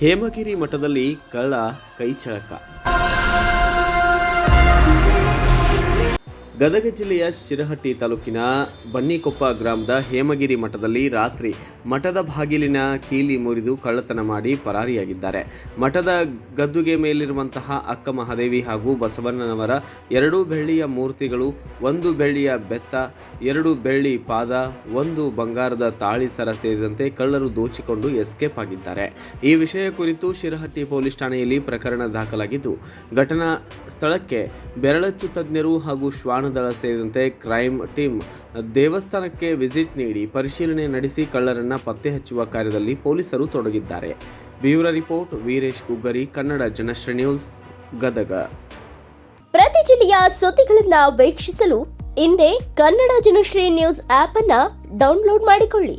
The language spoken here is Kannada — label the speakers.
Speaker 1: ಹೇಮಗಿರಿ ಮಠದಲ್ಲಿ ಕಳ್ಳ ಕೈಚಳಕ. ಗದಗ ಜಿಲ್ಲೆಯ ಶಿರಹಟ್ಟಿ ತಾಲೂಕಿನ ಬನ್ನಿಕೊಪ್ಪ ಗ್ರಾಮದ ಹೇಮಗಿರಿ ಮಠದಲ್ಲಿ ರಾತ್ರಿ ಮಠದ ಬಾಗಿಲಿನ ಕೀಲಿ ಮುರಿದು ಕಳ್ಳತನ ಮಾಡಿ ಪರಾರಿಯಾಗಿದ್ದಾರೆ. ಮಠದ ಗದ್ದುಗೆ ಮೇಲಿರುವಂತಹ ಅಕ್ಕ ಮಹಾದೇವಿ ಹಾಗೂ ಬಸವಣ್ಣನವರ ಎರಡು ಬೆಳ್ಳಿಯ ಮೂರ್ತಿಗಳು, ಒಂದು ಬೆಳ್ಳಿಯ ಬೆತ್ತ, ಎರಡು ಬೆಳ್ಳಿ ಪಾದ, ಒಂದು ಬಂಗಾರದ ತಾಳಿ ಸರ ಸೇರಿದಂತೆ ಕಳ್ಳರು ದೋಚಿಕೊಂಡು ಎಸ್ಕೇಪ್ ಆಗಿದ್ದಾರೆ. ಈ ವಿಷಯ ಕುರಿತು ಶಿರಹಟ್ಟಿ ಪೊಲೀಸ್ ಠಾಣೆಯಲ್ಲಿ ಪ್ರಕರಣ ದಾಖಲಾಗಿದ್ದು, ಘಟನಾ ಸ್ಥಳಕ್ಕೆ ಬೆರಳಚ್ಚು ತಜ್ಞರು ಹಾಗೂ ಶ್ವಾನದಳ ಸೇರಿದಂತೆ ಕ್ರೈಮ್ ಟೀಮ್ ದೇವಸ್ಥಾನಕ್ಕೆ ವಿಸಿಟ್ ನೀಡಿ ಪರಿಶೀಲನೆ ನಡೆಸಿ ಕಳ್ಳರನ್ನ ಪತ್ತೆ ಹಚ್ಚುವ ಕಾರ್ಯದಲ್ಲಿ ಪೊಲೀಸರು ತೊಡಗಿದ್ದಾರೆ. Bureau report, Veeresh Kuggari Kannada Janashree news, Gadag.
Speaker 2: ಪ್ರತಿ ಜಿಲ್ಲೆಯ ಸುದ್ದಿಗಳನ್ನ ವೀಕ್ಷಿಸಲು ಹಿಂದೆ ಕನ್ನಡ ಜನಶ್ರೀ ನ್ಯೂಸ್ ಆಪ್ ಅನ್ನ ಡೌನ್ಲೋಡ್ ಮಾಡಿಕೊಳ್ಳಿ.